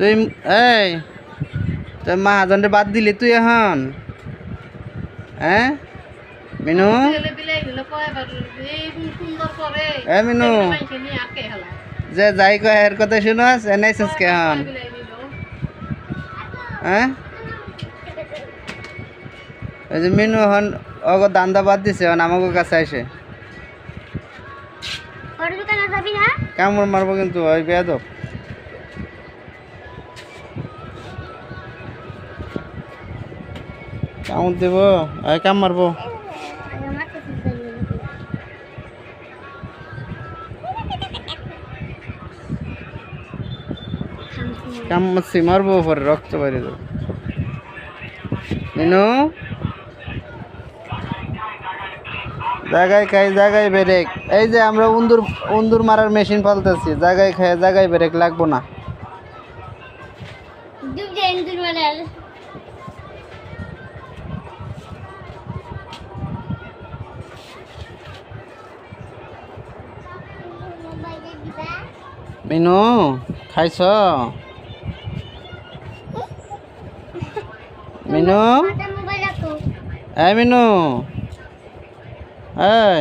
তুই এই তুই মাহাজনরে বাদ দিলি তুই এখন। হ্যাঁ? মিনু? এ মিনু। যে যাই কয় এর কথা শুনস এনাইছিস কেহন হ্যাঁ? এই যে মিনু হন অগ দান্দা বাদ দিছে হন আমাকে কাছে আসে কামড় মারবো কিন্তু ওই বেয়াদব। কামড় দেব? কাম মারবো। কাম মারছি, মারবো পরে, রক্ত বাইরে দেবো মিনু? জায়গায় খাই, জায়গায় ব্রেক। এই যে আমরা উন্দুর উন্দুর মারার মেশিন পাল্টাচ্ছি জায়গায় খাই, জায়গায় ব্রেক লাগবো না। মানে খাইছ? মিনু? এই মিনু। এই।